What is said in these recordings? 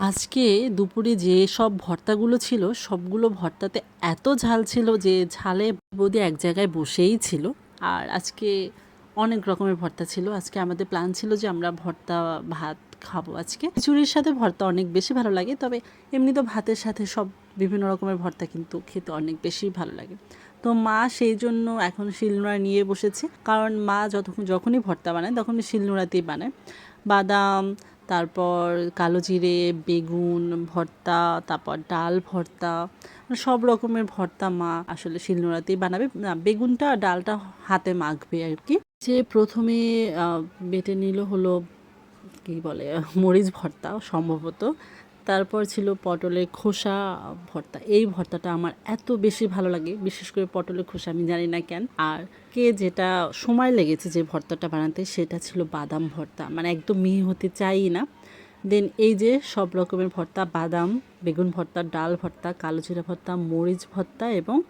আজকে দুপুরে যে সব ভর্তাগুলো ছিল, সবগুলো ভর্তাতে এত ঝাল ছিল যে ঝালে বৌদি এক জায়গায় বসেই ছিল। আর আজকে অনেক রকমের ভর্তা ছিল। আজকে আমাদের প্ল্যান ছিল যে আমরা ভর্তা, ভাত খাব আজকে। খিচুড়ির সাথে ভর্তা অনেক বেশি ভালো লাগে, তবে এমনি তো ভাতের সাথে সব বিভিন্ন রকমের ভর্তা কিন্তু খেতে অনেক বেশি ভালো লাগে। তো মা সেই জন্য এখন শিলনোড়া নিয়ে বসেছে। কারণ মা যতক্ষণ, যখনই ভর্তা বানায়, তখনই শিলনোড়াতেই বানায়। বাদাম তারপর কালো জিরে, বেগুন ভর্তা, তারপর ডাল ভর্তা মানে সব রকমের ভর্তা মা আসলে শিলনোড়াতেই বানাবে। বেগুনটা ডালটা হাতে মাখবে আর কি। যে প্রথমে বেটে নিল হলো, কি বলে, মরিচ ভর্তা সম্ভবত। তারপর ছিল পটলের খোসা ভর্তা। এই ভর্তাটা আমার এত বেশি ভালো লাগে, বিশেষ করে পটলের খোসা, আমি জানি না কেন। আর কে যেটা সময় লেগেছে যে ভর্তাটা বানাতে, সেটা ছিল বাদাম ভর্তা। মানে একদম মিহি হতে চাই না। দেন এই যে সব রকমের ভর্তা, বাদাম, বেগুন ভর্তা, ডাল ভর্তা, কালো জিরা ভর্তা, মরিচ ভর্তা এবং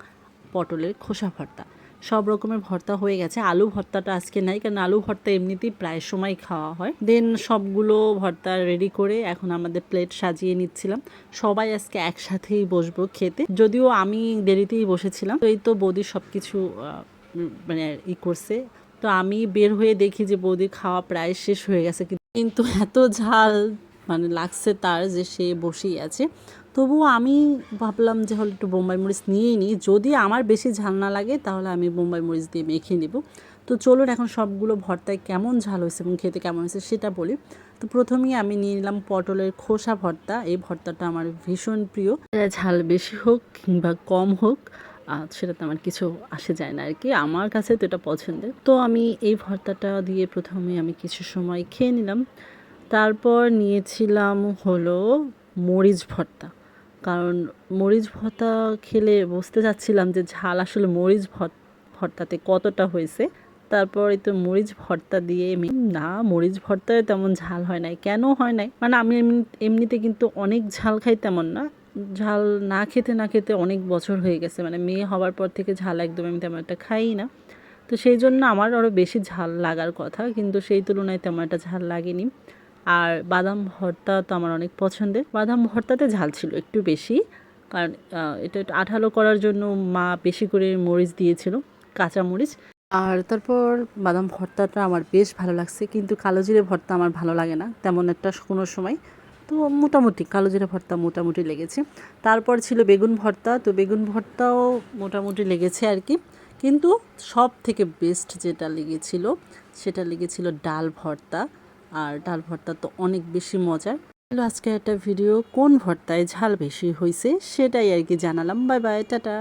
পটলের খোসা ভর্তা। সব রকমের ভর্তা হয়ে গেছে। আলু ভর্তাটা আজকে নাই, কারণ আলু ভর্তা এমনিতেই প্রায় সময় খাওয়া হয়। দেন সবগুলো ভর্তা রেডি করে এখন আমাদের প্লেট সাজিয়ে নিচ্ছিলাম। সবাই আজকে একসাথেই বসবো খেতে। যদিও আমি দেরিতেই বসেছিলাম। তো এই তো বৌদি সব কিছু মানে ই করছে। তো আমি বের হয়ে দেখি যে বৌদির খাওয়া প্রায় শেষ হয়ে গেছে কিন্তু এত ঝাল। মানে লাগছে তার যে সে বসেই আছে। তবুও আমি ভাবলাম যে হলো একটু বোম্বাই মরিচ নিয়েই নিই। যদি আমার বেশি ঝাল না লাগে, তাহলে আমি বোম্বাই মরিচ দিয়ে মেখে নেব। তো চলুন এখন সবগুলো ভর্তায় কেমন ঝাল হয়েছে এবং খেতে কেমন হয়েছে সেটা বলি। তো প্রথমেই আমি নিয়ে নিলাম পটলের খোসা ভর্তা। এই ভর্তাটা আমার ভীষণ প্রিয়। ঝাল বেশি হোক কিংবা কম হোক সেটাতে আমার কিছু আসে যায় না আর কি আমার কাছে তো এটা পছন্দের। তো আমি এই ভর্তাটা দিয়ে প্রথমে আমি কিছু সময় খেয়ে নিলাম। তারপর নিয়েছিলাম হলো মরিচ ভর্তা। কারণ মরিচ ভর্তা খেলে বুঝতে চাচ্ছিলাম যে ঝাল আসলে মরিচ ভর- ভর্তাতে কতটা হয়েছে। তারপর তো মরিচ ভর্তা দিয়ে আমি না, মরিচ ভর্তায় তেমন ঝাল হয় নাই। কেন হয় নাই? মানে আমি এমনি- এমনিতে কিন্তু অনেক ঝাল খাই তেমন না। ঝাল না খেতে না খেতে অনেক বছর হয়ে গেছে। মানে মেয়ে হওয়ার পর থেকে ঝাল একদম আমি তেমন একটা খাই না। তো সেই জন্য আমার আরও বেশি ঝাল লাগার কথা। কিন্তু সেই তুলনায় তেমন একটা ঝাল লাগেনি। আর বাদাম ভর্তা তো আমার অনেক পছন্দের। বাদাম ভর্তাতে ঝাল ছিল একটু বেশি, কারণ এটা একটু আঠালো করার জন্য মা বেশি করে মরিচ দিয়েছিল, কাঁচা মরিচ। আর তারপর বাদাম ভর্তাটা আমার বেশ ভালো লাগছে, কিন্তু কালো জিরে ভর্তা আমার ভালো লাগে না, তেমন একটা কোনো সময়। তো মোটামুটি কালো জিরে ভর্তা মোটামুটি লেগেছে। তারপর ছিল বেগুন ভর্তা, তো বেগুন ভর্তাও মোটামুটি লেগেছে আর কি। কিন্তু সব থেকে বেস্ট যেটা লেগেছিল, সেটা লেগেছিল ডাল ভর্তা। আর ডাল ভর্তা তো অনেক বেশি মজার। আজকে একটা ভিডিও, কোন ভর্তায় ঝাল বেশি হয়েছে সেটাই আর কি জানালাম। Bye bye, tata.